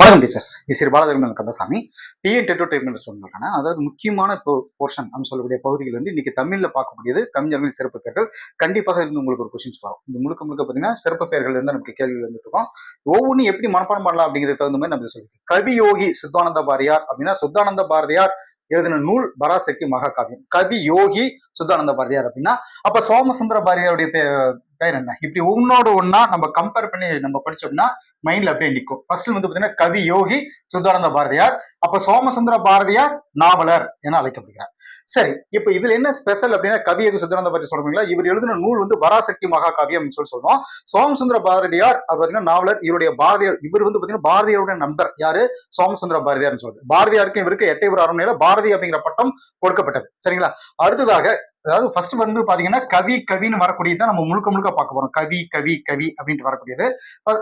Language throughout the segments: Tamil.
வணக்கம் டீச்சர்ஸ். இது ஸ்ரீ பாலதர்மன் கந்தசாமி. டிஎன் டெட்டோ ட்ரீட்மெண்ட் சொல்லிருக்காங்க. அதாவது முக்கியமான இப்போ போர்ஷன் அப்படின்னு சொல்லக்கூடிய பகுதிகள் வந்து இன்னைக்கு தமிழில் பார்க்கக்கூடியது கவிஞர்களின் சிறப்பு பெயர்கள். கண்டிப்பாக இருந்து உங்களுக்கு ஒரு கொஸ்டின்ஸ் வரும். இந்த முழுக்க முழுக்க பார்த்தீங்கன்னா சிறப்பு பெயர்கள் இருந்து நமக்கு கேள்வி வந்துட்டு இருக்கோம். ஒவ்வொன்றும் எப்படி மனப்பாடம் பண்ணலாம் அப்படிங்கிறது தகுந்த மாதிரி நம்ம சொல்லி கவியோகி சுத்தானந்த பாரதியார் அப்படின்னா சுத்தானந்த பாரதியார் எழுதின நூல் பராசக்தி மகாகாவியம். கவி யோகி சுத்தானந்த பாரதியார் அப்படின்னா அப்ப சோமசுந்தர பாரதியாருடைய பேர் என்ன? இப்படி ஒன்னோட ஒன்னா நம்ம கம்பேர் பண்ணி நம்ம படிச்சோம்னா மைண்ட்ல அப்படியே நிற்கும் ஃபர்ஸ்ட் வந்து பாத்தீங்கன்னா கவி யோகி சுத்தானந்த பாரதியார் அப்ப சோமசுந்தர பாரதியார் நாவலர் என அழைக்கப்படுகிறார். சரி இப்ப இதுல என்ன ஸ்பெஷல் அப்படின்னா கவியகு யோகி பற்றி சொல்றீங்களா? இவர் எழுதின நூல் வந்து பராசக்தி மகாகாவியம் சொல்லி சொல்றோம். சோமசுந்தர பாரதியார் அவர் பாத்தீங்கன்னா நாவலர் இவருடைய பாரதியார் இவர் வந்து பாத்தீங்கன்னா பாரதியாருடைய நண்பர். யாரு? சோமசுந்தர பாரதியார்னு சொல்றது பாரதியாருக்கும் இவருக்கு எட்டைபுர அரண்மனையில பாரதி அப்படிங்கிற பட்டம் கொடுக்கப்பட்டது. சரிங்களா? அடுத்ததாக அதாவது ஃபர்ஸ்ட் வந்து பாத்தீங்கன்னா கவி கவின்னு வரக்கூடியது நம்ம முழுக்க முழுக்க பார்க்க போறோம். கவி கவி கவி அப்படின்ட்டு வரக்கூடியது.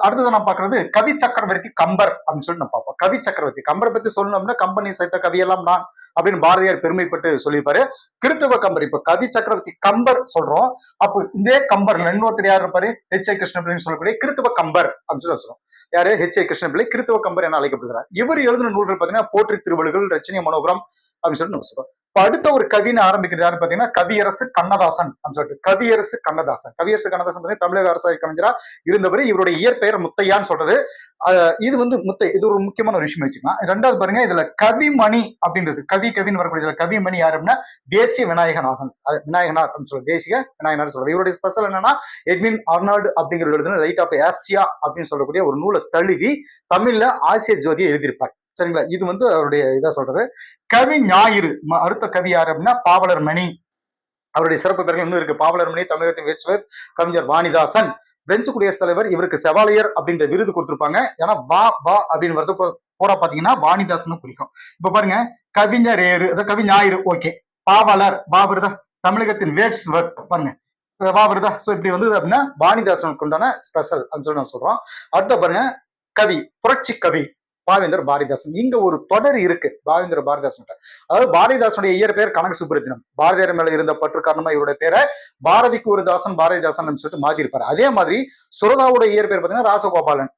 அடுத்தது நான் பாக்குறது கவி சக்கரவர்த்தி கம்பர் அப்படின்னு சொல்லி நம்ம பார்ப்போம். கவி சக்கரவர்த்தி கம்பரை பத்தி சொல்லணும்னா கம்பெனி சேர்த்த கவியெல்லாம் நான் அப்படின்னு பாரதியார் பெருமைப்பட்டு சொல்லியிருப்பாரு. கிறித்துவ கம்பர் இப்ப கவி சக்கரவர்த்தி கம்பர் சொல்றோம். அப்போ இதே கம்பர்ல இன்னொருத்தர் யார் இருப்பாரு? ஹெச் ஐ கிருஷ்ணபிள்ளைன்னு சொல்லக்கூடிய கிறித்துவ கம்பர் அப்படின்னு சொல்லி சொல்றோம். யாரு? ஹெச் ஐ கிருஷ்ணபிள்ளை கிறித்துவ கம்பர் என அழைக்கப்படுகிறார். இவர் எழுதின நூல்கள் பாத்தீங்கன்னா போற்றி திருவள்ளுகள் ரச்சனை மனோகரம் அப்படின்னு சொல்லி நம்ம சொல்றோம். அடுத்த ஒரு கவின்னு ஆரம்பிக்கிறது யாருன்னு பாத்தீங்கன்னா கவியரசு கண்ணதாசன் அப்படின்னு சொல்லிட்டு கவியரசு கண்ணதாசன். கவியரசு கண்ணதாசன் பாத்தீங்கன்னா தமிழக அரசு கவிஞரா இருந்தவர் இவருடைய இயற்பெயர் முத்தையான்னு சொல்றது. இது வந்து முத்தை இது ஒரு முக்கியமான ஒரு விஷயம் வச்சுக்கலாம். ரெண்டாவது பாருங்க இதுல கவிமணி அப்படின்றது. கவி கவின்னு வரக்கூடிய கவிமணி யாரு அப்படின்னா தேசிய விநாயகனாகன் அது விநாயகனார் அப்படின்னு சொல்றது. தேசிய விநாயகனார் சொல்றது. இவருடைய ஸ்பெஷல் என்னன்னா எட்வின் அர்னால்டு அப்படிங்கிற எழுதுன லைட் ஆஃப் ஆசியா அப்படின்னு சொல்லக்கூடிய ஒரு நூலை தழுவி தமிழ்ல ஆசிய ஜோதியை எழுதியிருப்பார். சரிங்களா? இது வந்து அவருடைய இதா சொல்றாரு. கவி ஞாயிறு. ம- அடுத்த கவி யார் அப்படின்னா பாவலர் மணி. அவருடைய சிறப்பு பெயர்கள் இன்னும் இருக்கு. பாவலர் மணி தமிழகத்தின் வேட்சுவர் கவிஞர் வாணிதாசன். பிரெஞ்சு குடியரசுத் தலைவர் இவருக்கு செவாலியர் அப்படின்ற விருது கொடுத்திருப்பாங்க. ஏன்னா வா வா அப்படின்னு வரது போட பாத்தீங்கன்னா வாணிதாசன் குறிக்கும். இப்ப பாருங்க கவிஞர் ஏறு அதாவது கவி ஞாயிறு ஓகே. பாவலர் வா தமிழகத்தின் வேட்ஸ் பாருங்க. அஹ் வா சோ இப்படி வந்தது அப்படின்னா வாணிதாசனுக்கு உண்டான ஸ்பெஷல் அப்படின்னு சொல்லி நம்ம சொல்றோம். அடுத்த பாருங்க கவி புரட்சி கவி. பாவேந்தர் பாரதிதாசன். இங்க ஒரு தொடர் இருக்கு பாவேந்தர் பாரதிதாசன் அதாவது பாரதிதாசனுடைய இயற்பெயர் கனக சுப்பிரத்தினம். பாரதியார் மேல இருந்த பற்று காரணமா இவருடைய பேரை பாரதிக்கு ஒரு தாசன் பாரதிதாசன் சொல்லிட்டு மாத்திருப்பாரு. அதே மாதிரி சுரதாவோட இயற்பெயர் பாத்தீங்கன்னா ராசகோபாலன்.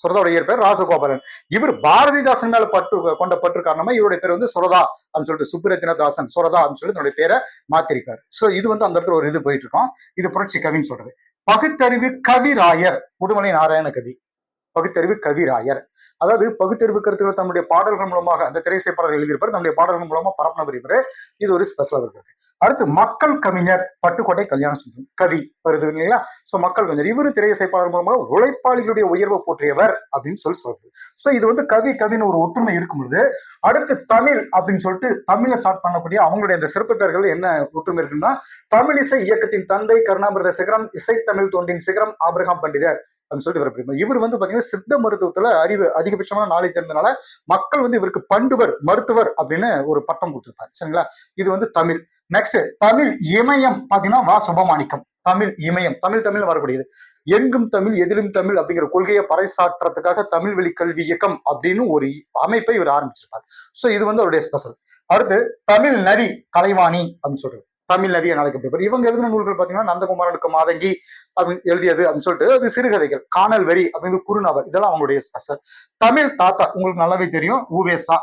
சுரதாவோட இயற்பெயர் ராசகோபாலன். இவர் பாரதிதாசன் மேல பற்று கொண்ட பற்று காரணமா இவருடைய பேர் வந்து சுரதா அப்படின்னு சொல்லிட்டு சுப்பிரத்தின தாசன் சுரதா அப்படின்னு சொல்லி தன்னுடைய பேரை மாத்திருக்காரு. சோ இது வந்து அந்த இடத்துல ஒரு இது போயிட்டு இருக்கோம். இது புரட்சி கவின்னு சொல்றது. பகுத்தறிவு கவிராயர் உடுமலை நாராயண கவி. பகுத்தறிவு கவிராயர். அதாவது பகுத்தறிவு கருத்துக்கள் தன்னுடைய பாடல்கள் மூலமாக அந்த திரைசை பாடல்கள் எழுதியிருப்பார். தன்னுடைய பாடல்கள் மூலமாக பரப்பினவர் இவரு. இது ஒரு ஸ்பெஷல் இருக்கு அடுத்து மக்கள் கவிஞர் பட்டுக்கோட்டை கல்யாண சுந்தரம் கவி வருது இல்லைங்களா? சோ மக்கள் கவிஞர். இவரு திரையசைப்பாளர் மூலமாக உழைப்பாளிகளுடைய உயர்வை போற்றியவர் அப்படின்னு சொல்லி சொல்றது சோ இது வந்து கவி கவின்னு ஒரு ஒற்றுமை இருக்கும் பொழுது அடுத்து தமிழ் அப்படின்னு சொல்லிட்டு தமிழை ஸ்டார்ட் பண்ணக்கூடிய அவங்களுடைய அந்த சிறப்பு என்ன ஒற்றுமை இருக்குன்னா தமிழிசை இயக்கத்தின் தந்தை கருணாமிரத சிகரம் இசைத்தமிழ் தொண்டின் சிகரம் ஆபிரகாம் பண்டிதர் அப்படின்னு சொல்லிட்டு இவர் பிடிக்கும் இவர் வந்து பாத்தீங்கன்னா சித்த மருத்துவத்துல அறிவு அதிகபட்சமான நாலேஜ் இருந்தனால மக்கள் வந்து இவருக்கு பண்டுவர் மருத்துவர் அப்படின்னு ஒரு பட்டம் கொடுத்திருப்பாரு. சரிங்களா? இது வந்து தமிழ். நெக்ஸ்ட் தமிழ் இமயம் பாத்தீங்கன்னா வா சுபமாணிக்கம். தமிழ் இமயம் தமிழ் தமிழ் வரக்கூடியது. எங்கும் தமிழ் எதிலும் தமிழ் அப்படிங்கிற கொள்கையை பறைசாற்றுறதுக்காக தமிழ் வழி கல்வி இயக்கம் அப்படின்னு ஒரு அமைப்பை இவர் ஆரம்பிச்சிருப்பார். சோ இது வந்து அவருடைய ஸ்பெஷல் அடுத்து தமிழ் நதி கலைவாணி அப்படின்னு சொல்றாரு தமிழ் நதி என அழைக்கப்படுவார் இவங்க எழுதின நூல்கள் பாத்தீங்கன்னா நந்தகுமாரனுக்கு மாதங்கி அப்படின்னு எழுதியது அப்படின்னு சொல்லிட்டு அது சிறுகதைகள். காணல் வெறி அப்படின்னு குறுநவர் இதெல்லாம் அவங்களுடைய ஸ்பெஷல் தமிழ் தாத்தா உங்களுக்கு நல்லாவே தெரியும் ஊவேசா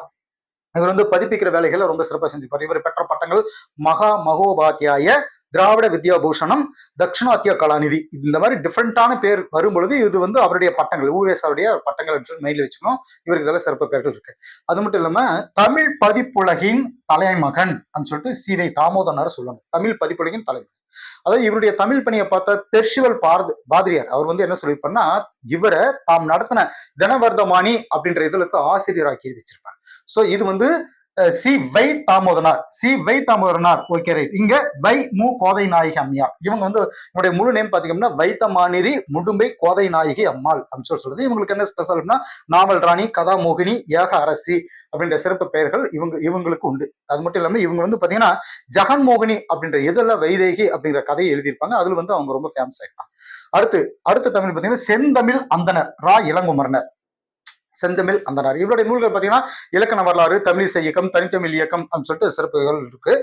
இவர் வந்து பதிப்பிக்கிற வேலைகளை ரொம்ப சிறப்பாக செஞ்சுப்பார். இவர் பெற்ற பட்டங்கள் மகா மகோபாத்தியாய திராவிட வித்யா பூஷணம் தட்சிணாத்திய கலாநிதி. இந்த மாதிரி டிஃப்ரெண்டான பேர் வரும்பொழுது இது வந்து அவருடைய பட்டங்கள் ஊவேசாவுடைய பட்டங்கள் அப்படின்னு மெயில் வச்சுக்கணும். இவருக்கு இதெல்லாம் சிறப்பு பேர்கள் இருக்கு. அது மட்டும் இல்லாம தமிழ் பதிப்புலகின் தலைமகன் அப்படின்னு சொல்லிட்டு சீதை தாமோதனார் சொல்லுவாங்க. தமிழ் பதிப்புலகின் தலைமகன். அதாவது இவருடைய தமிழ் பணியை பார்த்த பெர்ஷிவல் பாரத் பாதிரியார் அவர் வந்து என்ன சொல்லியிருப்பார்னா இவரை தாம் நடத்தின தினவர்தமானி அப்படின்ற இதழுக்கு ஆசிரியராக்கி வச்சிருப்பார். சோ இது வந்து சி வை தாமோதனார். சி வை தாமோதரனார். ஓகே ரைட் இங்க வை மு கோதை நாயகி அம்மையார். இவங்க வந்து இவங்களுடைய முழு நேம் பாத்தீங்கன்னா வைத்தமானிரி முடும்பை கோதை நாயகி அம்மாள் அப்படின்னு சொல்லி சொல்றது. இவங்களுக்கு என்ன ஸ்பெஷல் அப்படின்னா நாவல் ராணி கதாமோகினி ஏக அரசி அப்படின்ற சிறப்பு பெயர்கள் இவங்க இவங்களுக்கு உண்டு. அது மட்டும் இல்லாம இவங்க வந்து பாத்தீங்கன்னா ஜெகன்மோகினி அப்படின்ற எதெல்லாம் வைதேகி அப்படிங்கிற கதையை எழுதியிருப்பாங்க. அதுல வந்து அவங்க ரொம்ப ஃபேமஸ் ஆயிட்டாங்க. அடுத்து அடுத்த தமிழ் பாத்தீங்கன்னா செந்தமிழ் அந்தனர் ரா இளங்குமரனர். செந்தமிழ் அந்தனர். இவருடைய நூல்கள் பாத்தீங்கன்னா இலக்கண வரலாறு தமிழிசை இயக்கம் தனித்தமிழ் இயக்கம் அப்படின்னு சொல்லிட்டு சிறப்புகள் இருக்கு.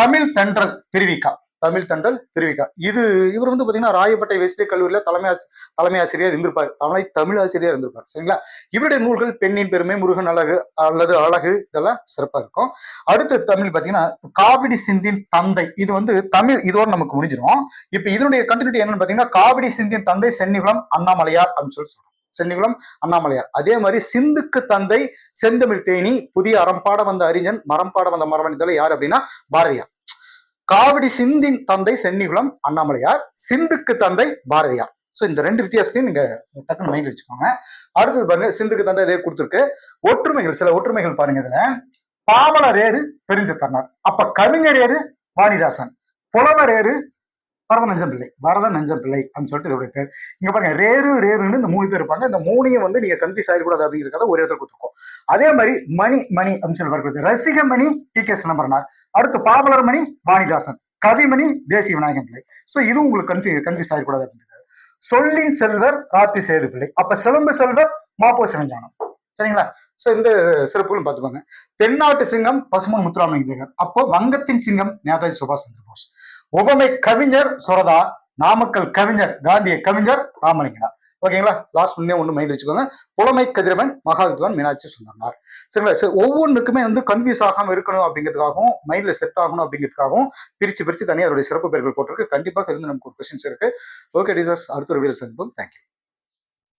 தமிழ் தென்றல் திருவிக்கா. தமிழ் தண்டல் திருவிக்கா. இது இவர் வந்து பாத்தீங்கன்னா ராயப்பேட்டை வெஸ்டே கல்லூரியில தலைமை தலைமை ஆசிரியர் இருந்திருப்பார். தலைமை தமிழ் ஆசிரியர் இருந்திருப்பார். சரிங்களா? இவருடைய நூல்கள் பெண்ணின் பெருமை முருகன் அழகு அல்லது அழகு இதெல்லாம் சிறப்பா இருக்கும். அடுத்து தமிழ் பாத்தீங்கன்னா காவிடி சிந்தின் தந்தை. இது வந்து தமிழ் இதோட நமக்கு முடிஞ்சிடும் இப்ப இதனுடைய கண்டினியூட்டி என்னன்னு பாத்தீங்கன்னா காவிடி சிந்தின் தந்தை சென்னிகுளம் அண்ணாமலையார் அப்படின்னு சொல்லி சொல்றோம் சென்னிகுளம் அண்ணாமலையார். அதே மாதிரி சிந்துக்கு தந்தை செந்தமிழ் தேனி புதிய அறம்பாட வந்த அறிஞன் மரம்பாட வந்த மரவன் இதெல்லாம் யார் அப்படின்னா பாரதியார். காவிடி சிந்தின் தந்தை சென்னிகுளம் அண்ணாமலையார். சிந்துக்கு தந்தை பாரதியார். சோ இந்த ரெண்டு வித்தியாசத்தையும் நீங்க டக்குனு மைண்ட் வச்சுக்கோங்க. அடுத்தது பாருங்க சிந்துக்கு தந்தை இதே கொடுத்துருக்கு. ஒற்றுமைகள் சில ஒற்றுமைகள் பாருங்க இதுல. பாவலர் ஏறு பெருஞ்சத்தன்னார் அப்ப கவிஞர் ஏறு வாணிதாசன். புலவர் ஏறு வரத நஞ்சம் பிள்ளை வரத நஞ்சம் பிள்ளை அப்படின்னு சொல்லிட்டு இதோட பேர். இங்க பாருங்க ரேரு ரேருன்னு இந்த மூணு பேர் இருப்பாங்க. இந்த மூணையும் வந்து நீங்க கன்ஃபியூஸ் ஆகிடக்கூடாது அப்படிங்கிறத ஒரு இடத்துல கொடுத்துருக்கோம். அதே மாதிரி மணி மணி அப்படின்னு சொல்லி வருகிறது ரசிகமணி டி கே சிதம்பரனார். அடுத்து பாவலர் மணி வாணிதாசன். கவிமணி தேசிய விநாயகம் பிள்ளை. ஸோ இதுவும் உங்களுக்கு கன்ஃபியூ கன்ஃபியூஸ் ஆகிடக்கூடாது அப்படிங்கிறது சொல்லின் செல்வர் ராப்பி சேது பிள்ளை. அப்ப சிலம்பு செல்வர் மாப்போ சிவஞானம். சரிங்களா? சோ இந்த சிறப்புகளும் பார்த்துக்கோங்க. தென்னாட்டு சிங்கம் பசுமன் முத்துராமலிங்கர் அப்போ வங்கத்தின் சிங்கம் நேதாஜி சுபாஷ் சந்திர போஸ் உவமை கவிஞர் சுரதா நாமக்கல் கவிஞர் காந்திய கவிஞர் ராமலிங்கனார் ஓகேங்களா? லாஸ்ட் ஒன்னே ஒன்று மைண்ட் வச்சுக்கோங்க. புலமை கதிரவன் மகாவித்வான் மீனாட்சி சுந்தரனார். சரிங்களா? சரி ஒவ்வொன்றுக்குமே வந்து கன்ஃபியூஸ் ஆகாமல் இருக்கணும் அப்படிங்கிறதுக்காகவும் மைண்டில் செட் ஆகணும் அப்படிங்கிறதுக்காகவும் பிரித்து பிரித்து தனியாக அதோடைய சிறப்பு பெயர்கள் போட்டிருக்கு. கண்டிப்பாக இருந்து நமக்கு ஒரு கொஸ்டின்ஸ் இருக்கு. ஓகே டீசர்ஸ் அடுத்த ஒரு வீடியோ சந்திப்போம். தேங்க்யூ